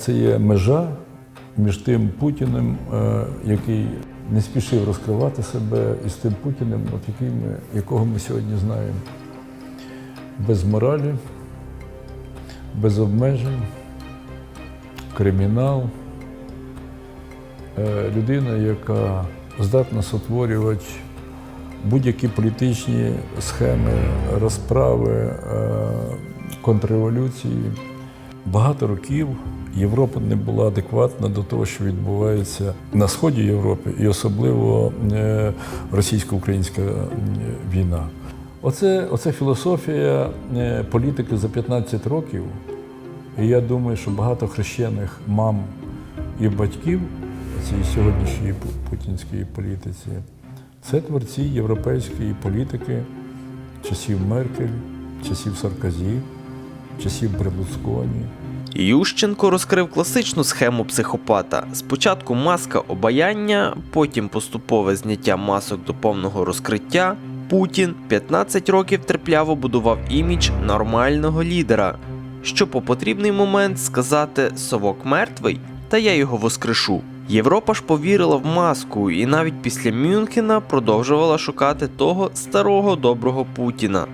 Це є межа між тим Путіним, е, який не спішив розкривати себе, і з тим Путіним, якого ми сьогодні знаємо. Без моралі, без обмежень, кримінал. Е, Людина, яка здатна сотворювати будь-які політичні схеми, розправи, е, контрреволюції. Багато років Європа не була адекватна до того, що відбувається на сході Європи, і особливо е, російсько-українська війна. Оце, оце філософія е, політики за 15 років. І я думаю, що багато хрещених мам і батьків цієї сьогоднішньої путінської політиці це творці європейської політики часів Меркель, часів Саркозі, часів Берлусконі. Ющенко розкрив класичну схему психопата: спочатку маска обаяння, потім поступове зняття масок до повного розкриття. Путін 15 років терпляво будував імідж нормального лідера, щоб у потрібний момент сказати совок мертвий, та я його воскрешу. Європа ж повірила в маску і навіть після Мюнхена продовжувала шукати того старого доброго Путіна.